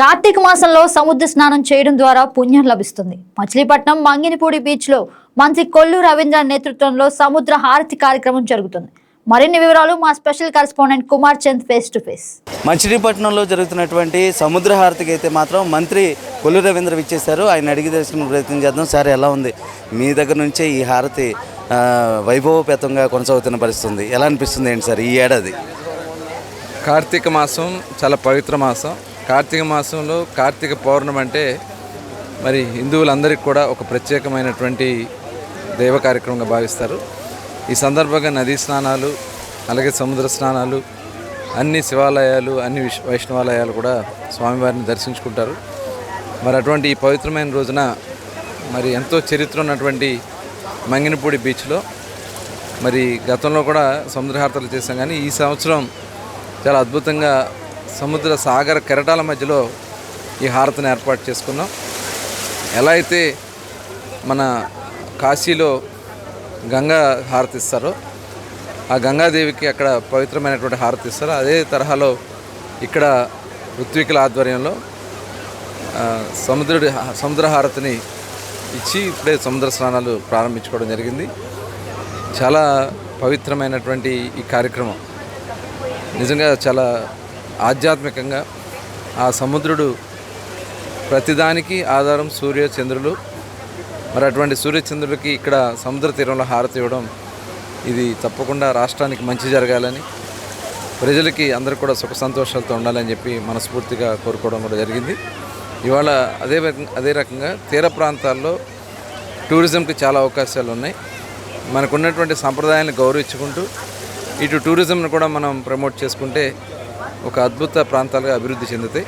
కార్తీక మాసంలో సముద్ర స్నానం చేయడం ద్వారా పుణ్యం లభిస్తుంది. మచిలీపట్నం మంగినిపూడి బీచ్లో మంత్రి కొల్లు రవీంద్ర నేతృత్వంలో సముద్ర హారతి కార్యక్రమం జరుగుతుంది. మరిన్ని వివరాలు మా special correspondent Kumar Chand face to face మచిలీపట్నంలో జరుగుతున్నటువంటి సముద్ర హారతికి అయితే మాత్రం మంత్రి కొల్లు రవీంద్ర విచ్చేశారు ఆయన అడిగి తెలుసుకునే ప్రయత్నం చేద్దాం. సార్ ఎలా ఉంది? మీ దగ్గర నుంచే ఈ హారతి వైభవపేతంగా కొనసాగుతున్న పరిస్థితి ఉంది. ఎలా అనిపిస్తుంది ఏంటి సార్? ఈ ఏడాది? కార్తీక మాసం చాలా పవిత్ర మాసం. కార్తీక మాసంలో కార్తీక పౌర్ణమి అంటే మరి హిందువులందరికీ కూడా ఒక ప్రత్యేకమైనటువంటి దైవ కార్యక్రమంగా భావిస్తారు. ఈ సందర్భంగా నదీ స్నానాలు అలాగే సముద్ర స్నానాలు అన్ని శివాలయాలు అన్ని వైష్ణవాలయాలు కూడా స్వామివారిని దర్శించుకుంటారు. మరి అటువంటి ఈ పవిత్రమైన రోజున మరి ఎంతో చరిత్ర ఉన్నటువంటి మంగినపూడి బీచ్లో మరి గతంలో కూడా సముద్రహారతలు చేశాం. కానీ ఈ సంవత్సరం చాలా అద్భుతంగా సముద్ర సాగర కెరటాల మధ్యలో ఈ హారతిని ఏర్పాటు చేసుకున్నాం. ఎలా అయితే మన కాశీలో గంగా హారతి ఇస్తారో ఆ గంగాదేవికి అక్కడ పవిత్రమైనటువంటి హారతి ఇస్తారో. అదే తరహాలో ఇక్కడ ఋత్వికుల ఆధ్వర్యంలో సముద్రుడి సముద్ర హారతిని ఇచ్చి ఇప్పుడే సముద్ర స్నానాలు ప్రారంభించుకోవడం జరిగింది. చాలా పవిత్రమైనటువంటి ఈ కార్యక్రమం. నిజంగా చాలా ఆధ్యాత్మికంగా ఆ సముద్రుడు ప్రతిదానికి ఆధారం సూర్య చంద్రులు. మరి అటువంటి సూర్యచంద్రులకి ఇక్కడ సముద్ర తీరంలో హారతి ఇవ్వడం ఇది తప్పకుండా రాష్ట్రానికి మంచి జరగాలని ప్రజలకి అందరూ కూడా సుఖ సంతోషాలతో ఉండాలని చెప్పి మనస్ఫూర్తిగా కోరుకోవడం కూడా జరిగింది. ఇవాళ అదే అదే రకంగా తీర ప్రాంతాల్లో టూరిజంకి చాలా అవకాశాలు ఉన్నాయి. మనకున్నటువంటి సంప్రదాయాన్ని గౌరవించుకుంటూ ఇటు టూరిజంను కూడా మనం ప్రమోట్ చేసుకుంటే ఒక అద్భుత ప్రాంతాలుగా అభివృద్ధి చెందుతాయి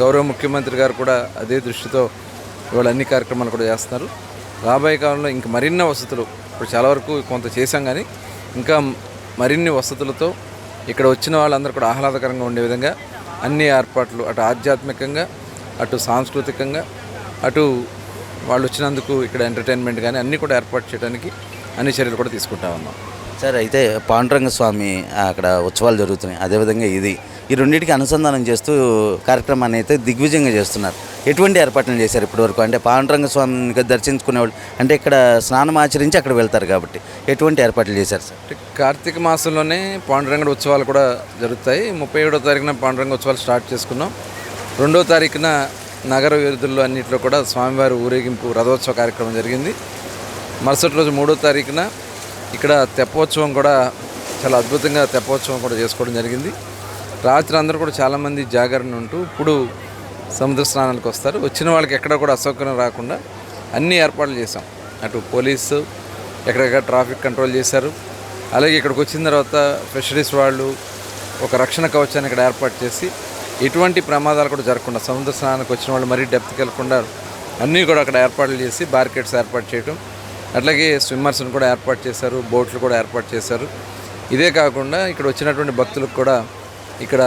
గౌరవ ముఖ్యమంత్రి గారు కూడా అదే దృష్టితో ఇవాళ అన్ని కార్యక్రమాలు కూడా చేస్తున్నారు. రాబోయే కాలంలో ఇంక మరిన్ని వసతులు ఇప్పుడు చాలా వరకు కొంత చేశాం కానీ ఇంకా మరిన్ని వసతులతో ఇక్కడ వచ్చిన వాళ్ళందరూ కూడా ఆహ్లాదకరంగా ఉండే విధంగా అన్ని ఏర్పాట్లు అటు ఆధ్యాత్మికంగా అటు సాంస్కృతికంగా అటు వాళ్ళు వచ్చినందుకు ఇక్కడ ఎంటర్టైన్మెంట్ కానీ అన్నీ కూడా ఏర్పాటు చేయడానికి అన్ని చర్యలు కూడా తీసుకుంటా ఉన్నాం. సార్ అయితే పాండురంగ స్వామి అక్కడ ఉత్సవాలు జరుగుతున్నాయి. అదేవిధంగా ఇది. ఈ రెండింటికి అనుసంధానం చేస్తూ కార్యక్రమాన్ని అయితే దిగ్విజయంగా చేస్తున్నారు. ఎటువంటి ఏర్పాట్లు చేశారు ఇప్పటివరకు? అంటే పాండురంగ స్వామిని దర్శించుకునేవాళ్ళు అంటే ఇక్కడ స్నానం ఆచరించి అక్కడ వెళ్తారు కాబట్టి ఎటువంటి ఏర్పాట్లు చేశారు సార్? కార్తీక మాసంలోనే పాండురంగ ఉత్సవాలు కూడా జరుగుతాయి. ముప్పై ఏడో తారీఖున పాండురంగ ఉత్సవాలు స్టార్ట్ చేసుకున్నాం. రెండో తారీఖున నగర వీధుల్లో అన్నింటిలో కూడా స్వామివారి ఊరేగింపు రథోత్సవ కార్యక్రమం జరిగింది. మరుసటి రోజు మూడో తారీఖున ఇక్కడ తెప్పోత్సవం కూడా చాలా అద్భుతంగా తెప్పోత్సవం కూడా చేసుకోవడం జరిగింది. రాత్రి అందరూ కూడా చాలామంది జాగరణ ఉంటూ ఇప్పుడు సముద్ర స్నానాలకు వస్తారు. వచ్చిన వాళ్ళకి ఎక్కడ కూడా అసౌకర్యం రాకుండా అన్ని ఏర్పాట్లు చేసాం అటు పోలీసు ఎక్కడెక్కడ ట్రాఫిక్ కంట్రోల్ చేశారు. అలాగే ఇక్కడికి వచ్చిన తర్వాత ఫిషరీస్ వాళ్ళు ఒక రక్షణ కవచాన్ని ఇక్కడ ఏర్పాటు చేసి ఎటువంటి ప్రమాదాలు కూడా జరగకుండా సముద్ర స్నానానికి వచ్చిన వాళ్ళు మరీ డెప్త్కి వెళ్ళకుండా అన్నీ కూడా అక్కడ ఏర్పాట్లు చేసి బార్కెట్స్ ఏర్పాటు చేయడం అట్లాగే స్విమ్మర్స్ని కూడా ఏర్పాటు చేశారు బోట్లు కూడా ఏర్పాటు చేశారు. ఇదే కాకుండా ఇక్కడ వచ్చినటువంటి భక్తులకు కూడా ఇక్కడ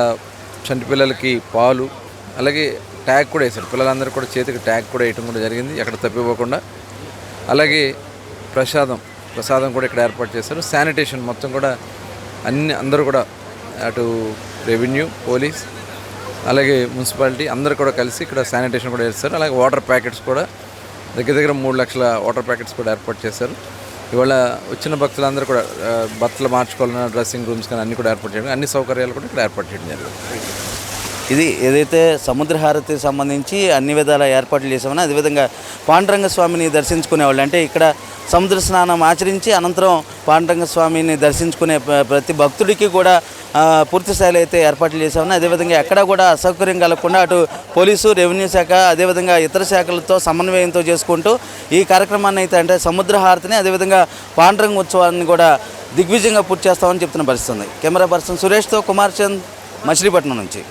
చంటి పిల్లలకి పాలు అలాగే ట్యాగ్ కూడా వేశారు. పిల్లలందరూ కూడా చేతికి ట్యాగ్ కూడా వేయటం కూడా జరిగింది ఎక్కడ తప్పిపోకుండా. అలాగే ప్రసాదం ప్రసాదం కూడా ఇక్కడ ఏర్పాటు చేశారు. శానిటేషన్ మొత్తం కూడా అన్ని అందరూ కూడా అటు రెవెన్యూ పోలీస్ అలాగే మున్సిపాలిటీ అందరూ కూడా కలిసి ఇక్కడ శానిటేషన్ కూడా చేస్తారు అలాగే వాటర్ ప్యాకెట్స్ కూడా దగ్గర దగ్గర మూడు లక్షల వాటర్ ప్యాకెట్స్ కూడా ఏర్పాటు చేశారు. ఇవాళ వచ్చిన భక్తులందరూ కూడా ఆ, బట్టలు డ్రెస్సింగ్ రూమ్స్ కానీ అన్ని కూడా ఏర్పాటు చేయడం అన్ని సౌకర్యాలు కూడా ఇక్కడ ఏర్పాటు చేయడం జరిగింది. ఇది ఏదైతే సముద్రహారతి సంబంధించి అన్ని విధాల ఏర్పాట్లు చేసామని అదేవిధంగా పాండురంగ స్వామిని దర్శించుకునేవాళ్ళు. అంటే ఇక్కడ సముద్ర స్నానం ఆచరించి అనంతరం పాండురంగ స్వామిని దర్శించుకునే ప్రతి భక్తుడికి కూడా పూర్తి స్థాయిలో అయితే ఏర్పాట్లు చేశామని అదేవిధంగా ఎక్కడా కూడా అసౌకర్యం కలగకుండా అటు పోలీసు రెవెన్యూ శాఖ అదేవిధంగా ఇతర శాఖలతో సమన్వయంతో చేసుకుంటూ ఈ కార్యక్రమాన్ని అయితే అంటే సముద్రహారతిని అదేవిధంగా పాండురంగ ఉత్సవాన్ని కూడా దిగ్విజయంగా పూర్తి చేస్తామని చెప్తున్న పరిస్థితుంది కెమెరా పర్సన్ సురేష్తో కుమార్ చంద్ మచిలీపట్నం నుంచి.